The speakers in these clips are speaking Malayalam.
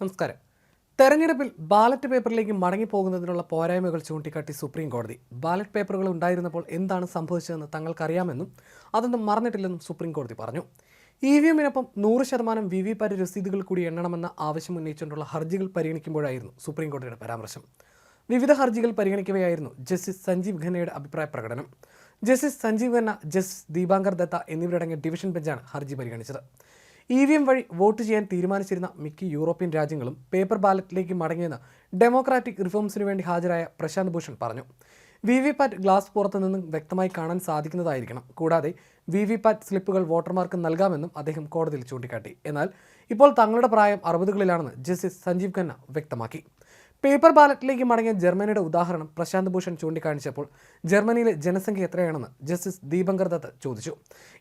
നമസ്കാരം. തെരഞ്ഞെടുപ്പിൽ ബാലറ്റ് പേപ്പറിലേക്ക് മടങ്ങിപ്പോകുന്നതിനുള്ള പോരായ്മകൾ ചൂണ്ടിക്കാട്ടി സുപ്രീം കോടതി ബാലറ്റ് പേപ്പറുകൾ ഉണ്ടായിരുന്നപ്പോൾ എന്താണ് സംഭവിച്ചതെന്ന് തങ്ങൾക്കറിയാമെന്നും അതൊന്നും മറന്നിട്ടില്ലെന്നും സുപ്രീം കോടതി പറഞ്ഞു. ഇ വി എമ്മിനൊപ്പം നൂറ് ശതമാനം വി വി പാറ്റ് രസീതുകൾ കൂടി എണ്ണണമെന്ന ആവശ്യം ഉന്നയിച്ചുകൊണ്ടുള്ള ഹർജികൾ പരിഗണിക്കുമ്പോഴായിരുന്നു സുപ്രീം കോടതിയുടെ പരാമർശം. വിവിധ ഹർജികൾ പരിഗണിക്കവെയായിരുന്നു ജസ്റ്റിസ് സഞ്ജീവ് ഖന്നയുടെ അഭിപ്രായ പ്രകടനം. ജസ്റ്റിസ് സഞ്ജീവ് ഖന്ന ജസ്റ്റിസ് ദീപാങ്കർ ദത്ത എന്നിവരടങ്ങിയ ഡിവിഷൻ ബെഞ്ചാണ് ഹർജി പരിഗണിച്ചത്. ഇ വി എം വഴി വോട്ട് ചെയ്യാൻ തീരുമാനിച്ചിരുന്ന മിക്ക യൂറോപ്യൻ രാജ്യങ്ങളും പേപ്പർ ബാലറ്റിലേക്ക് മടങ്ങിയെന്ന് ഡെമോക്രാറ്റിക് റിഫോംസിനു വേണ്ടി ഹാജരായ പ്രശാന്ത് ഭൂഷൺ പറഞ്ഞു. വി വി പാറ്റ് ഗ്ലാസ് പുറത്തു നിന്നും വ്യക്തമായി കാണാൻ സാധിക്കുന്നതായിരിക്കണം. കൂടാതെ വി വി പാറ്റ് സ്ലിപ്പുകൾ വോട്ടർമാർക്ക് നൽകാമെന്നും അദ്ദേഹം കോടതിയിൽ ചൂണ്ടിക്കാട്ടി. എന്നാൽ ഇപ്പോൾ തങ്ങളുടെ പ്രായം അറുപതുകളിലാണെന്ന് ജസ്റ്റിസ് സഞ്ജീവ് ഖന്ന വ്യക്തമാക്കി. പേപ്പർ ബാലറ്റിലേക്ക് മടങ്ങിയ ജർമ്മനിയുടെ ഉദാഹരണം പ്രശാന്ത് ഭൂഷൺ ചൂണ്ടിക്കാണിച്ചപ്പോൾ ജർമ്മനിയിലെ ജനസംഖ്യ എത്രയാണെന്ന് ജസ്റ്റിസ് ദീപങ്കർ ദത്ത് ചോദിച്ചു.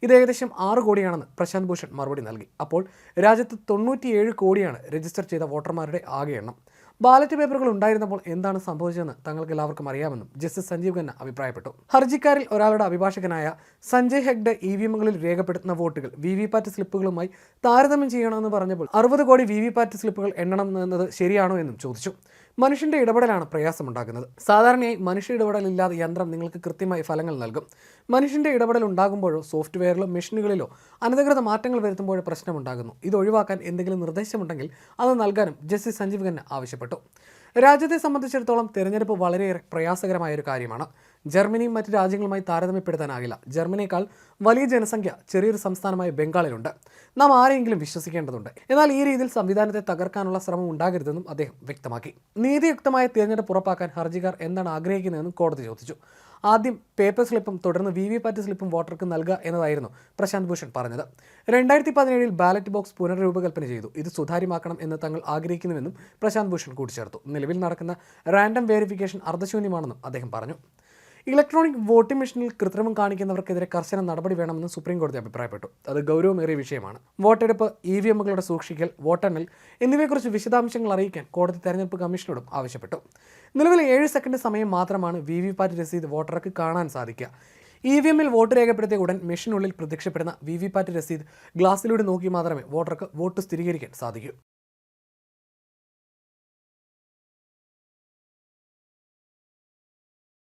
ഇത് ഏകദേശം ആറ് കോടിയാണെന്ന് പ്രശാന്ത് ഭൂഷൺ മറുപടി നൽകി. അപ്പോൾ രാജ്യത്ത് തൊണ്ണൂറ്റിയേഴ് കോടിയാണ് രജിസ്റ്റർ ചെയ്ത വോട്ടർമാരുടെ ആകെ എണ്ണം. ബാലറ്റ് പേപ്പറുകൾ ഉണ്ടായിരുന്നപ്പോൾ എന്താണ് സംഭവിച്ചതെന്ന് തങ്ങൾക്ക് എല്ലാവർക്കും അറിയാമെന്നും ജസ്റ്റിസ് സഞ്ജീവ് ഖന്ന അഭിപ്രായപ്പെട്ടു. ഹർജിക്കാരിൽ ഒരാളുടെ അഭിഭാഷകനായ സഞ്ജയ് ഹെഗ്ഡെ ഇ വി എമ്മുകളിൽ രേഖപ്പെടുത്തുന്ന വോട്ടുകൾ വി വി പാറ്റ് സ്ലിപ്പുകളുമായി താരതമ്യം ചെയ്യണമെന്ന് പറഞ്ഞപ്പോൾ അറുപത് കോടി വി വി പാറ്റ് സ്ലിപ്പുകൾ എണ്ണണം എന്നത് ശരിയാണോ എന്നും ചോദിച്ചു. മനുഷ്യന്റെ ഇടപെടലാണ് പ്രയാസമുണ്ടാക്കുന്നത് സാധാരണയായി മനുഷ്യ ഇടപെടലില്ലാതെ യന്ത്രം നിങ്ങൾക്ക് കൃത്യമായി ഫലങ്ങൾ നൽകും. മനുഷ്യന്റെ ഇടപെടൽ ഉണ്ടാകുമ്പോഴോ സോഫ്റ്റ്വെയറിലോ മെഷീനുകളിലോ അനധികൃത മാറ്റങ്ങൾ വരുത്തുമ്പോഴോ പ്രശ്നമുണ്ടാകുന്നു. ഇത് ഒഴിവാക്കാൻ എന്തെങ്കിലും നിർദ്ദേശമുണ്ടെങ്കിൽ അത് നൽകാനും ജസ്റ്റിസ് സഞ്ജീവ് ഖന്ന ആവശ്യപ്പെട്ടു. രാജ്യത്തെ സംബന്ധിച്ചിടത്തോളം തിരഞ്ഞെടുപ്പ് വളരെയേറെ പ്രയാസകരമായ ഒരു കാര്യമാണ്. ജർമ്മനിയും മറ്റ് രാജ്യങ്ങളുമായി താരതമ്യപ്പെടുത്താനാകില്ല. ജർമ്മനിയേക്കാൾ വലിയ ജനസംഖ്യ ചെറിയൊരു സംസ്ഥാനമായ ബംഗാളിലുണ്ട്. നാം ആരെങ്കിലും വിശ്വസിക്കേണ്ടതുണ്ട്. എന്നാൽ ഈ രീതിയിൽ സംവിധാനത്തെ തകർക്കാനുള്ള ശ്രമം ഉണ്ടാകരുതെന്നും അദ്ദേഹം വ്യക്തമാക്കി. നീതിയുക്തമായ തിരഞ്ഞെടുപ്പ് ഉറപ്പാക്കാൻ ഹർജിക്കാർ എന്താണ് ആഗ്രഹിക്കുന്നതെന്നും കോടതി ചോദിച്ചു. ആദ്യം പേപ്പർ സ്ലിപ്പും തുടർന്ന് വി വി പാറ്റ് സ്ലിപ്പും വോട്ടർക്ക് നൽകുക എന്നതായിരുന്നു പ്രശാന്ത് ഭൂഷൺ പറഞ്ഞത്. രണ്ടായിരത്തി പതിനേഴിൽ ബാലറ്റ് ബോക്സ് പുനർരൂപകൽപ്പന ചെയ്തു. ഇത് സുതാര്യമാക്കണം എന്ന് തങ്ങൾ ആഗ്രഹിക്കുന്നുവെന്നും പ്രശാന്ത് ഭൂഷൺ കൂട്ടിച്ചേർത്തു. നിലവിൽ നടക്കുന്ന റാൻഡം വേരിഫിക്കേഷൻ അർദ്ധശൂന്യമാണെന്നും അദ്ദേഹം പറഞ്ഞു. ഇലക്ട്രോണിക് വോട്ടിംഗ് മെഷീനിൽ കൃത്രിമം കാണിക്കുന്നവർക്കെതിരെ കർശന നടപടി വേണമെന്ന് സുപ്രീം കോടതി അഭിപ്രായപ്പെട്ടു. അത് ഗൗരവമേറിയ വിഷയമാണ്. വോട്ടെടുപ്പ് ഇ വി എമ്മുകളുടെ സൂക്ഷിക്കൽ വോട്ടെണ്ണൽ എന്നിവയെക്കുറിച്ച് വിശദാംശങ്ങൾ അറിയിക്കാൻ കോടതി തെരഞ്ഞെടുപ്പ് കമ്മീഷനോടും ആവശ്യപ്പെട്ടു. നിലവിൽ ഏഴ് സെക്കൻഡ് സമയം മാത്രമാണ് വി വി പാറ്റ് രസീത് വോട്ടർക്ക് കാണാൻ സാധിക്കുക. ഇ വി എമ്മിൽ വോട്ട് രേഖപ്പെടുത്തിയ ഉടൻ മെഷീനുള്ളിൽ പ്രത്യക്ഷപ്പെടുന്ന വി വി പാറ്റ് രസീത് ഗ്ലാസ്സിലൂടെ നോക്കി മാത്രമേ വോട്ടർക്ക് വോട്ട് സ്ഥിരീകരിക്കാൻ സാധിക്കൂ.